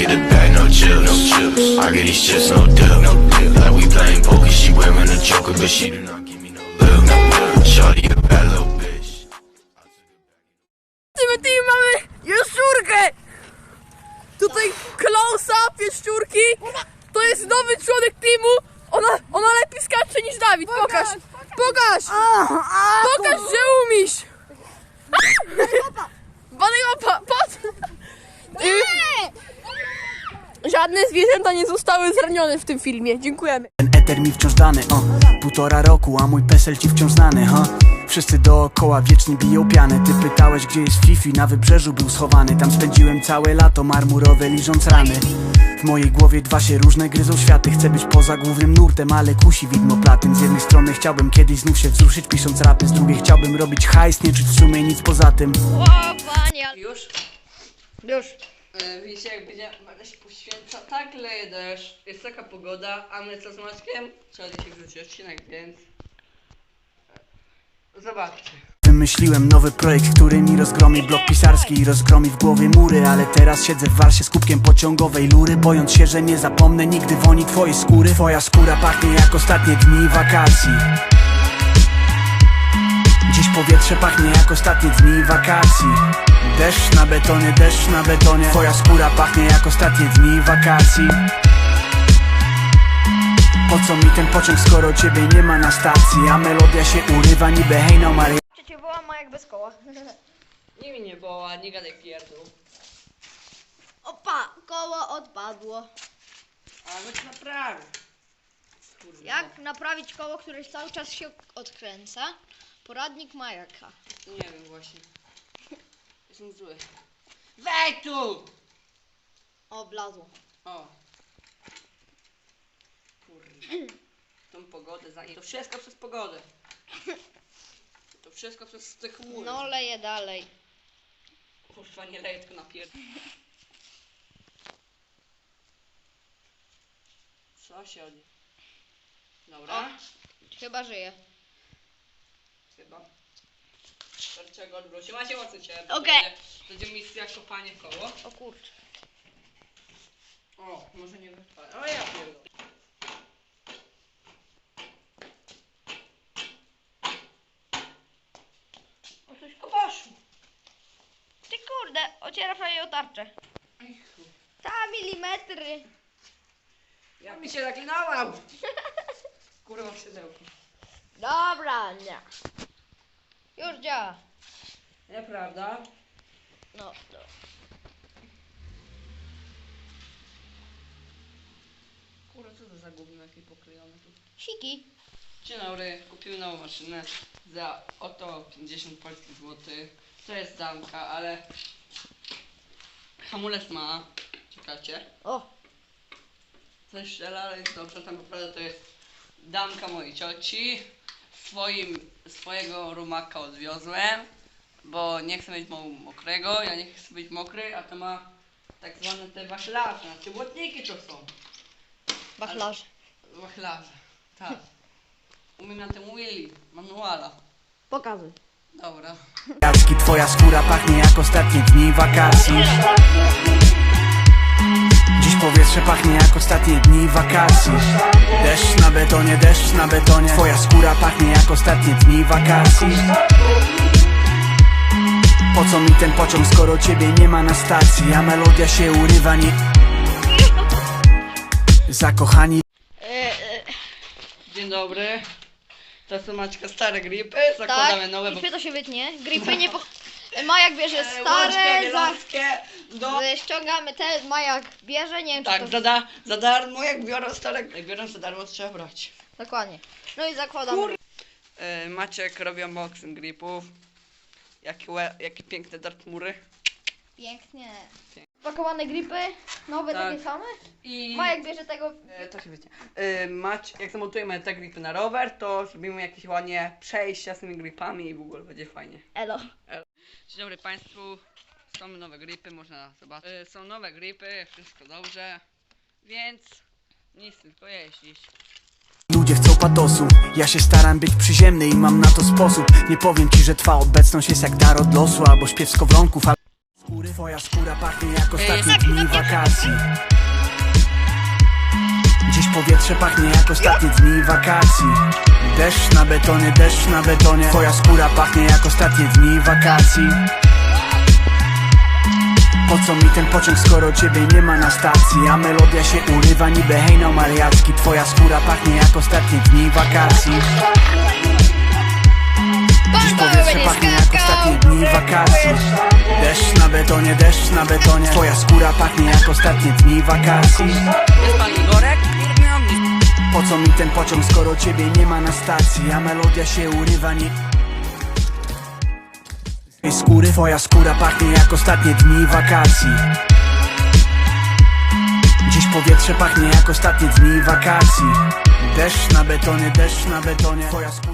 get the bag, no chips. No chips. I get these chips, no dip. No dip. Like we playing poker, she wearing a joker, but she do not give me no love. No love. Shorty a bad little bitch. Team mamy jaszczurkę! Tutaj close-up jaszczurki. To jest nowy członek teamu. Ona, ona lepiej skacze niż Dawid. Pokaż! Pokaż! Pokaż, że umiesz! Banejopa, patrz! Żadne zwierzęta nie zostały zranione w tym filmie. Dziękujemy. Ten eter mi wciąż dany, o Półtora roku, a mój PESEL ci wciąż znany, ha Wszyscy dookoła wiecznie biją pianę Ty pytałeś, gdzie jest Fifi, na wybrzeżu był schowany. Tam spędziłem całe lato marmurowe, liżąc rany. W mojej głowie dwa się różne gryzą światy. Chcę być poza głównym nurtem, ale kusi widmo platyn. Z jednej strony chciałbym kiedyś znów się wzruszyć pisząc rapy. Z drugiej chciałbym robić hajs, nie czuć w sumie nic poza tym. Już? Już. E, jak będzie, będę się poświęca, tak leje deszcz, jest taka pogoda, a my co z Maćkiem? Trzeba dzisiaj wrzucić odcinek, więc... e, Zobaczcie. Wymyśliłem nowy projekt, który mi rozgromi blok pisarski i rozgromi w głowie mury Ale teraz siedzę w warsie z kubkiem pociągowej lury Bojąc się, że nie zapomnę nigdy woni twojej skóry Twoja skóra pachnie jak ostatnie dni wakacji Dziś powietrze pachnie jak ostatnie dni wakacji Deszcz na betonie, deszcz na betonie Twoja skóra pachnie jak ostatnie dni wakacji Po co mi ten pociąg, skoro ciebie nie ma na stacji A melodia się urywa niby hej no Maria Cię woła ma jak bez koła. Nie mi nie boła, nie gadaj pierdół. Opa, koło odpadło. Ale to naprawię. Kurwa. Jak naprawić koło, które cały czas się odkręca? Poradnik Majaka. Nie wiem właśnie. Jestem zły. Wejdź tu! O, blazło. O. Kurde. Tą pogodę za To wszystko przez pogodę. To wszystko przez te chmury. No leje dalej. Kurwa, nie leję tylko na pier... Co się odje... Dobra, Chyba żyje. Chyba. Czego odwrócił? Macie o co cię? Okej. Będzie, będzie misja kopanie w koło. O kurczę. O, może nie wypadnie. O ja pierdolę. O coś kobaszu. Ty kurde, ocierasz na jej o tarczę. Ej, chuj. Ta milimetry. Ja mi się zaklinałam. Kurwa w szydełku. Dobra, nie. Już działa. Nieprawda. No, no. Kurwa, co to za gówno jakie poklejone tu. Siki. Dzień dobry, kupiłem nową maszynę za oto 50 polskich złotych. To jest damka, ale hamulec ma. Czekajcie. O, Coś strzela, ale jest dobrze, tam naprawdę to jest damka mojej cioci. Swoim, swojego rumaka odwiozłem, bo nie chcę mieć mo- mokrego, ja nie chcę być mokry, a to ma tak zwane te wachlarze, znaczy błotniki to są. wachlarz. Wachlarze, tak. Umiem na tym Willy, manuala. Pokazuj. Dobra. Jacki, twoja skóra pachnie jak ostatnie dni wakacji Dziś powietrze pachnie jak ostatnie dni wakacji. Deszcz na betonie, deszcz na betonie. Twoja skóra pachnie jak ostatnie dni wakacji. Po co mi ten pociąg, skoro ciebie nie ma na stacji? A melodia się urywa, nie... Zakochani. E, e, Dzień dobry. To są Maćka stare gripy, zakładamy tak, nowe, i bo... to się wytnie. Gripy nie po... Majak bierze E, stare, za... angielskie do... e, ściągamy te, Majak bierze, nie wiem Tak, czy za, to... da, za darmo, jak biorą stare... Jak biorą za darmo, to trzeba brać. Dokładnie. No i zakładamy. Kur- E, Maciek robi unboxing gripów. Jakie, łe, jakie piękne dartmury. Pięknie. Pakowane gripy, nowe Tak. takie same. I... Majak bierze tego... E, to się wiecie. E, Mać, jak zamontujemy te gripy na rower, to zrobimy jakieś ładnie przejścia z tymi gripami i w ogóle będzie fajnie. Elo. Dzień dobry Państwu. Są nowe gripy, można zobaczyć. E, Są nowe gripy, wszystko dobrze. Więc nic, tylko jeździć. Ludzie chcą patosu Ja się staram być przyziemny i mam na to sposób Nie powiem ci, że twa obecność jest jak dar od losu Albo śpiew skowronków, ale skóry. Twoja skóra pachnie jak ostatnie dni wakacji. Dziś powietrze pachnie jak ostatnie dni wakacji. Deszcz na betonie, deszcz na betonie. Twoja skóra pachnie jak ostatnie dni wakacji. Po co mi ten pociąg, skoro ciebie nie ma na stacji? A melodia się urywa niby hejnał mariacki. Twoja skóra pachnie jak ostatnie dni wakacji Dziś powietrze pachnie jak ostatnie dni wakacji. Deszcz na betonie, deszcz na betonie. Twoja skóra pachnie jak ostatnie dni wakacji. Jest pan Igorek? Po co mi ten pociąg, skoro ciebie nie ma na stacji? A melodia się urywa nie... Tej skóry Twoja skóra pachnie jak ostatnie dni wakacji. Dziś powietrze pachnie jak ostatnie dni wakacji. Deszcz na betonie, deszcz na betonie. Twoja skóra